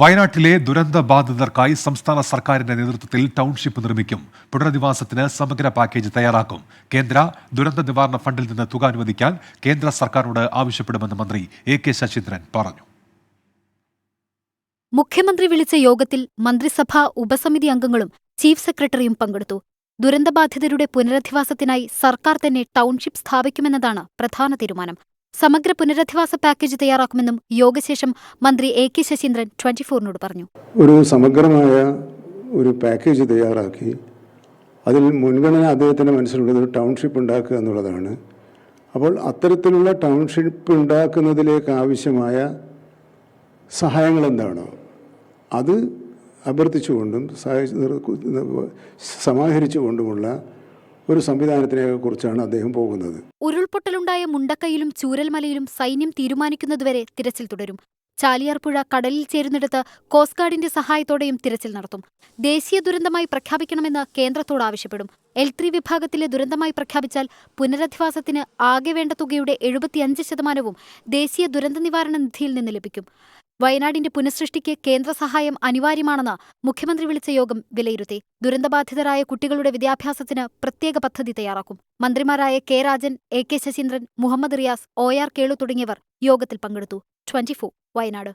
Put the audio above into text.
വയനാട്ടിലെ ദുരന്ത ബാധിതർക്കായി സംസ്ഥാന സർക്കാരിന്റെ നേതൃത്വത്തിൽ ടൗൺഷിപ്പ് നിർമ്മിക്കും. പുനരധിവാസത്തിന് സമഗ്ര പാക്കേജ് തയ്യാറാക്കും. കേന്ദ്ര ദുരന്ത നിവാരണ ഫണ്ടിൽ നിന്ന് തുക അനുവദിക്കാൻ കേന്ദ്ര സർക്കാരിനോട് ആവശ്യപ്പെടുമെന്ന് മന്ത്രി എ കെ ശശീന്ദ്രൻ പറഞ്ഞു. മുഖ്യമന്ത്രി വിളിച്ച യോഗത്തിൽ മന്ത്രിസഭാ ഉപസമിതി അംഗങ്ങളും ചീഫ് സെക്രട്ടറിയും പങ്കെടുത്തു. ദുരന്തബാധിതരുടെ പുനരധിവാസത്തിനായി സർക്കാർ തന്നെ ടൗൺഷിപ്പ് സ്ഥാപിക്കുമെന്നതാണ് പ്രധാന തീരുമാനം. സമഗ്ര പുനരധിവാസ പാക്കേജ് തയ്യാറാക്കുമെന്നും യോഗശേഷം മന്ത്രി എ കെ ശശീന്ദ്രൻ ട്വന്റി ഫോറിനോട് പറഞ്ഞു. ഒരു സമഗ്രമായ ഒരു പാക്കേജ് തയ്യാറാക്കി അതിൽ മുൻഗണന അദ്ദേഹത്തിന്റെ മനസ്സിലുള്ളത് ഒരു ടൗൺഷിപ്പ് ഉണ്ടാക്കുക എന്നുള്ളതാണ്. അപ്പോൾ അത്തരത്തിലുള്ള ടൗൺഷിപ്പ് ഉണ്ടാക്കുന്നതിലേക്ക് ആവശ്യമായ സഹായങ്ങൾ എന്താണോ അത് അഭ്യർത്ഥിച്ചുകൊണ്ടും സഹായിച്ച് സമാഹരിച്ചുകൊണ്ടുമുള്ള ഒരു സംവിധാനത്തിനെ കുറിച്ചാണ് അദ്ദേഹം പോകുന്നത്. ഉരുൾപൊട്ടലുണ്ടായ മുണ്ടക്കയിലും ചൂരൽമലയിലും സൈന്യം തീരുമാനിക്കുന്നതുവരെ തിരച്ചിൽ തുടരും. ചാലിയാർപ്പുഴ കടലിൽ ചേരുന്നിടത്ത് കോസ്റ്റ് ഗാർഡിന്റെ സഹായത്തോടെയും തിരച്ചിൽ നടത്തും. ദേശീയ ദുരന്തമായി പ്രഖ്യാപിക്കണമെന്ന് കേന്ദ്രത്തോട് ആവശ്യപ്പെടും. എൽ ത്രീ വിഭാഗത്തിലെ ദുരന്തമായി പ്രഖ്യാപിച്ചാൽ പുനരധിവാസത്തിന് ആകെ വേണ്ട തുകയുടെ എഴുപത്തിയഞ്ച് ശതമാനവും ദേശീയ ദുരന്ത നിവാരണ നിധിയിൽ നിന്ന് ലഭിക്കും. വയനാടിന്റെ പുനഃസൃഷ്ടിക്ക് കേന്ദ്ര സഹായം അനിവാര്യമാണെന്ന് മുഖ്യമന്ത്രി വിളിച്ച യോഗം വിലയിരുത്തി. ദുരന്തബാധിതരായ കുട്ടികളുടെ വിദ്യാഭ്യാസത്തിന് പ്രത്യേക പദ്ധതി തയ്യാറാക്കും. മന്ത്രിമാരായ K Rajan A K Saseendran Muhammad Riyas O R Kelu തുടങ്ങിയവർ യോഗത്തിൽ പങ്കെടുത്തു. ട്വന്റി വയനാട്.